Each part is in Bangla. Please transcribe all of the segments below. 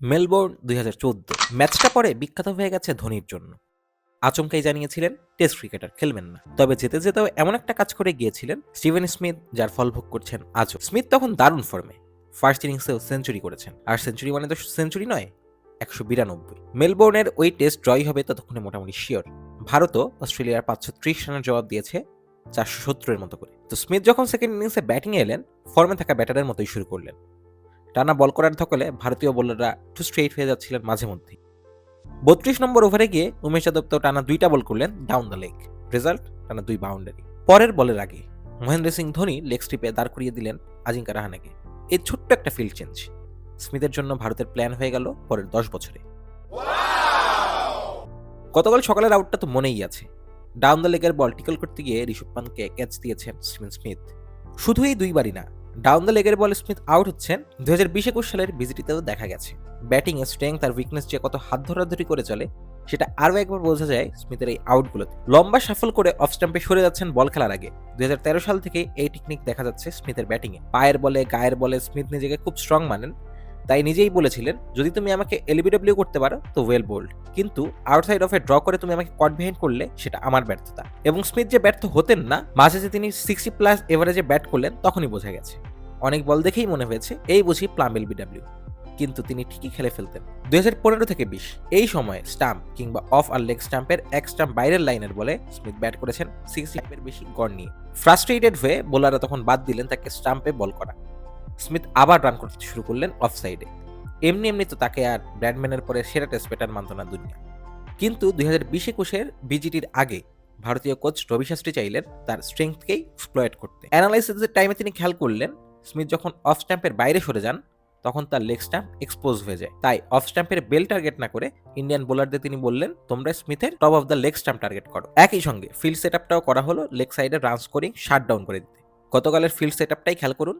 মেলবোর্ন দুই হাজার চৌদ্দ। ম্যাচটা পরে বিখ্যাত হয়ে গেছে ধোনির জন্য। আচমকাই জানিয়েছিলেন, টেস্ট ক্রিকেটার, খেলবেন না। তবে যেতে যেতেও এমন একটা কাজ করে গিয়েছিলেন স্টিভেন স্মিথ, যার ফল ভোগ করছেন আজও। স্মিথ তখন দারুণ ফর্মে, ফার্স্ট ইনিংসেও সেঞ্চুরি করেছেন। আর সেঞ্চুরি মানে তো সেঞ্চুরি নয়, একশো বিরানব্বই। মেলবোর্নের ওই টেস্ট জয় হবে ততক্ষণে মোটামুটি শিওর। ভারতও অস্ট্রেলিয়ার পাঁচশো ত্রিশ রানের জবাব দিয়েছে চারশো সত্তরের মতো করে। তো স্মিথ যখন সেকেন্ড ইনিংসে ব্যাটিংয়ে এলেন, ফর্মে থাকা ব্যাটারের মতোই শুরু করলেন। টানা বল করার ধকলে ভারতীয় বোলাররা একটু স্ট্রেইট হয়ে যাচ্ছিলেন মাঝে মধ্যেই। বত্রিশ নম্বর ওভারে গিয়ে উমেশ যাদব তো টানা দুইটা বল করলেন ডাউন দ্য লেগ রেজাল্ট, টানা দুই বাউন্ডারি পরের বলের আগে মহেন্দ্র সিং ধোনি লেগ স্ট্রিপে দাঁড় করিয়ে দিলেন আজিঙ্কা রাহানাকে। এই ছোট্ট একটা ফিল্ড চেঞ্জ স্মিথের জন্য ভারতের প্ল্যান হয়ে গেল পরের দশ বছরে। গতকাল সকালের আউটটা তো মনেই আছে। ডাউন দ্য লেগের বল টিকল করতে গিয়ে ঋষভ পানকে ক্যাচ দিয়েছেন স্টিভেন স্মিথ। শুধু এই দুইবারই না ডাউন দ্য লেগের বলে স্মিথ আউট হচ্ছেন। দু হাজার বিশ একুশ সালের বিজিটিতেও দেখা গেছে। ব্যাটিংয়ে স্ট্রেংথ আর উইকনেস যে কত হাত ধরাধরি করে চলে, সেটা আরও একবার বোঝা যায় স্মিথের এই আউটগুলোতে লম্বা সাফল করে অফ স্ট্যাম্পে সরে যাচ্ছেন বল খেলার আগে। দুই হাজার তেরো সাল থেকে এই টেকনিক দেখা যাচ্ছে স্মিথের ব্যাটিংয়ে পায়ের বলে, গায়ের বলে স্মিথ নিজেকে খুব স্ট্রং মানেন। তাই নিজেই বলেছিলেন, যদি তুমি আমাকে এলবিডব্লিউ করতে পারো, তো ওয়েল বোল্ড কিন্তু আউটসাইড অফে ড্র করে তুমি আমাকে কট বিহাইন্ড করলে, সেটা আমার ব্যর্থতা। এবং স্মিথ যে ব্যর্থ হতেন না, মাঝে যে তিনি সিক্সটি প্লাস এভারেজে ব্যাট করলেন, তখনই বোঝা গেছে। অনেক বল দেখেই মনে হয়েছে, এই বুঝি প্লাম এলবিডব্লিউ কিন্তু তিনি ঠিকই খেলে ফেলতেন। দুই হাজার পনেরো থেকে বিশ, এই সময়ে স্টাম্প কিংবা অফ আর লেগ স্টাম্পের এক স্টাম্প বাইরের লাইনের বলে স্মিথ ব্যাট করেছেন সিক্স এর বেশি গড় নিয়ে। ফ্রাস্ট্রেটেড হয়ে বোলাররা তখন বাদ দিলেন তাকে স্টাম্পে বল করা। স্মিথ আবার রান করতে শুরু করলেন অফ সাইডে এমনি এমনি তো তাকে আর ব্র্যাডম্যানের পরে সেরা টেস্ট ব্যাটার মানত না দুনিয়া। কিন্তু দুই হাজার বিশ একুশের বিজিটির আগে ভারতীয় কোচ রবি শাস্ত্রী চাইলেন তার স্ট্রেংথকেই এক্সপ্লয়েট করতে। অ্যানালাইসিসের টাইমে তিনি খেয়াল করলেন, স্মিথ যখন অফ স্ট্যাম্পের বাইরে সরে যান, তখন তার লেগ স্ট্যাম্প এক্সপোজ হয়ে যায়। তাই অফ স্ট্যাম্পের বেল টার্গেট না করে ইন্ডিয়ান বোলারদের তিনি বললেন, তোমরা স্মিথের top of the leg stump target করো। একই সঙ্গে ফিল্ড সেট করা হলো লেগ সাইডে রান স্কোরিং শাট ডাউন করে দিতে। গতকালের ফিল্ড সেট আপটাই খেয়াল করুন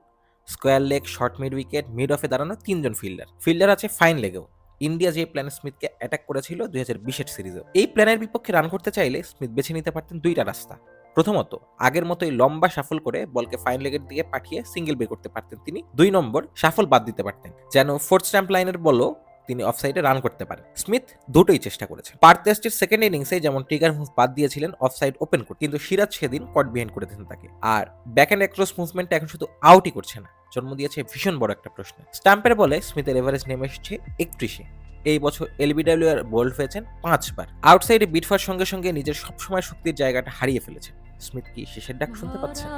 square leg, short mid wicket mid অফে দাঁড়ানো তিনজন ফিল্ডার ফিল্ডার আছে ফাইন লেগেও। ইন্ডিয়া যে প্ল্যান স্মিথকে অ্যাটাক করেছিল দুই হাজার বিশের সিরিজে। এই প্ল্যানের বিপক্ষে রান করতে চাইলে স্মিথ বেছে নিতে পারতেন দুইটা রাস্তা। প্রথমত, আগের মতোই লম্বা সাফল করে বলকে ফাইন লেগের দিকে পাঠিয়ে সিঙ্গেল বের করতে পারতেন তিনি। দুই নম্বর সাফল বাদ দিতে পারতেন। যেন ফোর্থ স্ট্যাম্প লাইনের বলও তিনি অফসাইডে রান করতে পারেন। স্মিথ দুটোই চেষ্টা করেছেন। পার টেস্টের সেকেন্ড ইনিংসে যেমন ট্রিগার মুভ বাদ দিয়েছিলেন অফসাইড ওপেন করতে কিন্তু সিরাজ সেদিন কট বিহাইন্ড করেছেন তাকে। আর ব্যাক অ্যান্ড অ্যাক্রস মুভমেন্ট এখন শুধু আউটই করছে না, জন্ম দিয়েছে ভীষণ বড় একটা প্রশ্ন। স্টাম্পের বলে স্মিথের এভারেজ নেমে এসেছে একত্রিশে। এই বছর এলবিডব্লিউ আর বোল্ড হয়েছেন পাঁচবার। আউটসাইডে বিটফার সঙ্গে সঙ্গে নিজের সবসময় শক্তির জায়গাটা হারিয়ে ফেলেছেন। স্মিথ কি শেষের ডাক শুনতে পাচ্ছেন?